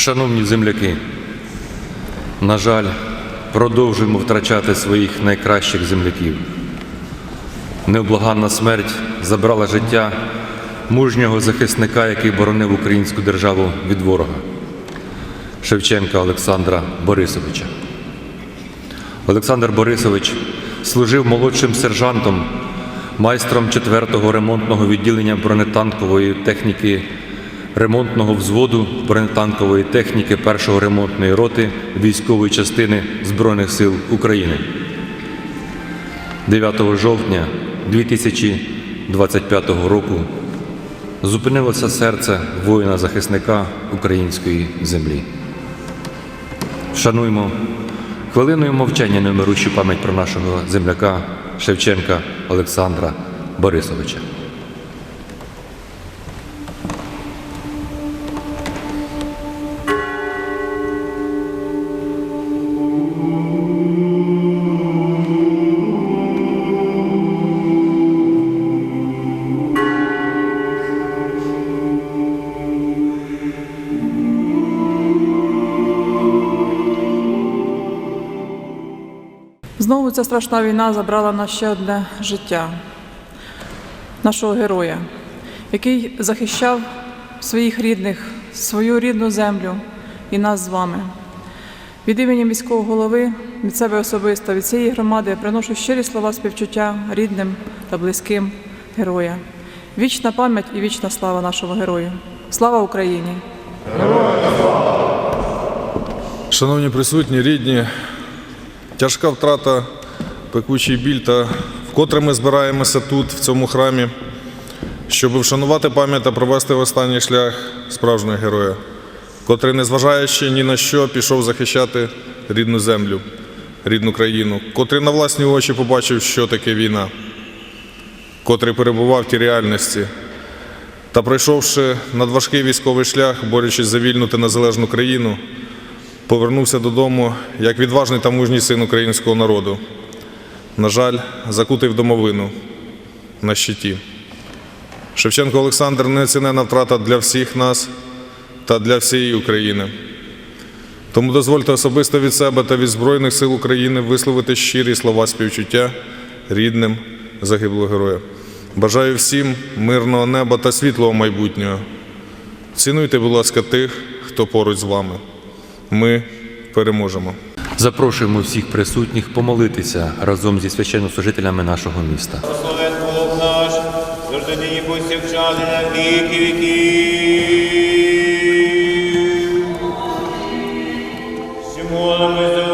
Шановні земляки, на жаль, продовжуємо втрачати своїх найкращих земляків. Необлаганна смерть забрала життя мужнього захисника, який боронив українську державу від ворога Шевченка Олександра Борисовича. Олександр Борисович служив молодшим сержантом, майстром 4-го ремонтного відділення бронетанкової техніки ремонтного взводу бронетанкової техніки 1-го ремонтної роти військової частини Збройних сил України. 9 жовтня 2025 року зупинилося серце воїна-захисника української землі. Вшануймо хвилиною мовчання немирущу пам'ять про нашого земляка Шевченка Олександра Борисовича. Знову ця страшна війна забрала на ще одне життя нашого героя, який захищав своїх рідних, свою рідну землю і нас з вами. Від імені міського голови, від себе особисто, від цієї громади я приношу щирі слова співчуття рідним та близьким героя. Вічна пам'ять і вічна слава нашого герою. Слава Україні! Шановні присутні, рідні, тяжка втрата, пекучий біль та вкотре ми збираємося тут, в цьому храмі, щоб вшанувати пам'ять та провести в останній шлях справжнього героя, котрий, незважаючи ні на що, пішов захищати рідну землю, рідну країну, котрий на власні очі побачив, що таке війна, котрий перебував в тій реальності. Та пройшовши надважкий військовий шлях, борючись за вільну та незалежну країну, повернувся додому як відважний та мужній син українського народу. На жаль, закутий в домовину на щиті. Шевченко Олександр неоцінена втрата для всіх нас та для всієї України. Тому дозвольте особисто від себе та від Збройних сил України висловити щирі слова співчуття рідним загиблого героя. Бажаю всім мирного неба та світлого майбутнього. Цінуйте, будь ласка, тих, хто поруч з вами. Ми переможемо. Запрошуємо всіх присутніх помолитися разом зі священнослужителями нашого міста. Наш, завжди нині на віки віків. Всі молимось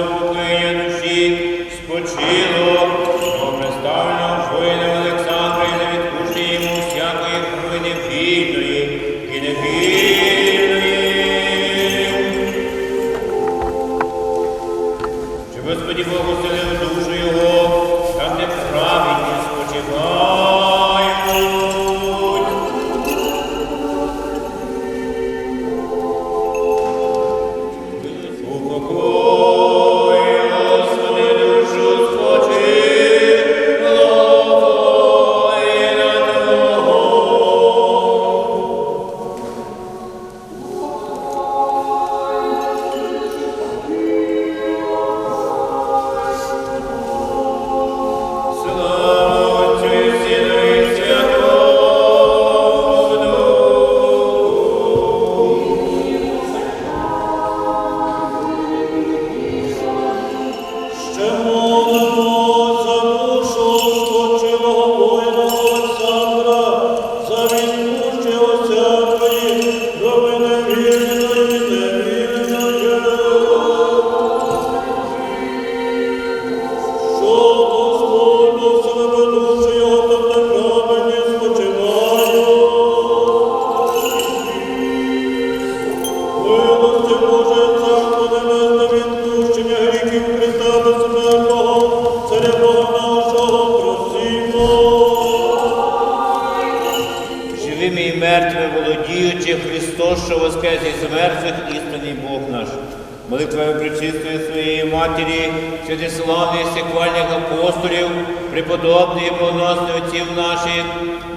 молитвами причистої своєї матері, святославних секвальних апостолів, преподобних і богоносних отців наших,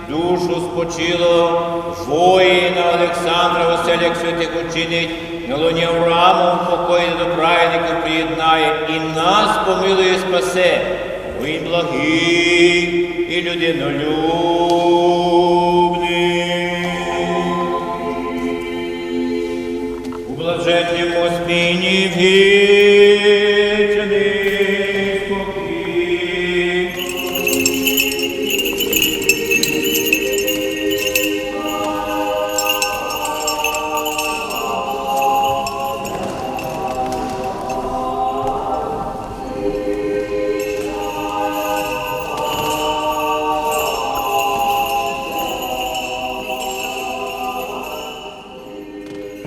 душу спочило, воїна Олександра Василя святих учинить, на луні Аврааму покої до праведників приєднає, і нас помилує спасе. Він благий і людинолюбний. Спині вічний спокій.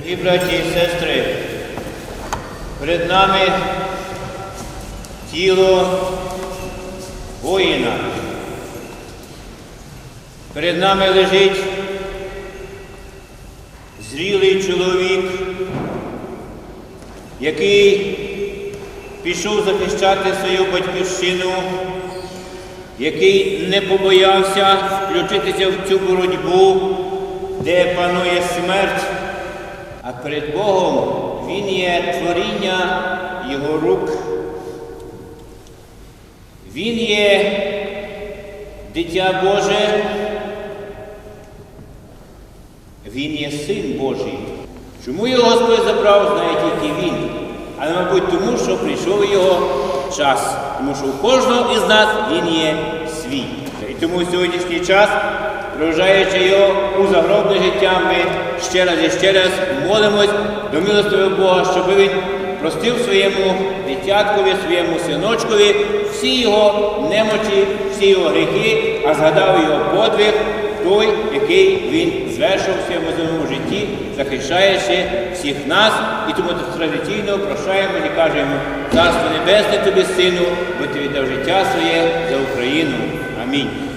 І браті і сестри, перед нами тіло воїна. Перед нами лежить зрілий чоловік, який пішов захищати свою батьківщину, який не побоявся включитися в цю боротьбу, де панує смерть. А перед Богом Він є творіння Його рук. Він є дитя Боже. Він є син Божий. Чому його Господь забрав, знає тільки він. Але, мабуть, тому, що прийшов його час. Тому що у кожного із нас він є свій. І тому сьогоднішній час, проважаючи його у загробне життя, ми ще раз і ще раз молимось до милостивого Бога, щоб він простив своєму дитяткові, своєму синочкові всі його немочі, всі його гріхи, а згадав його подвиг, той, який він звершив в своєму земному житті, захищаючи всіх нас, і тому традиційно прощаємо і кажемо Царство Небесне тобі, сину, бо ти віддав життя своє за Україну. Амінь.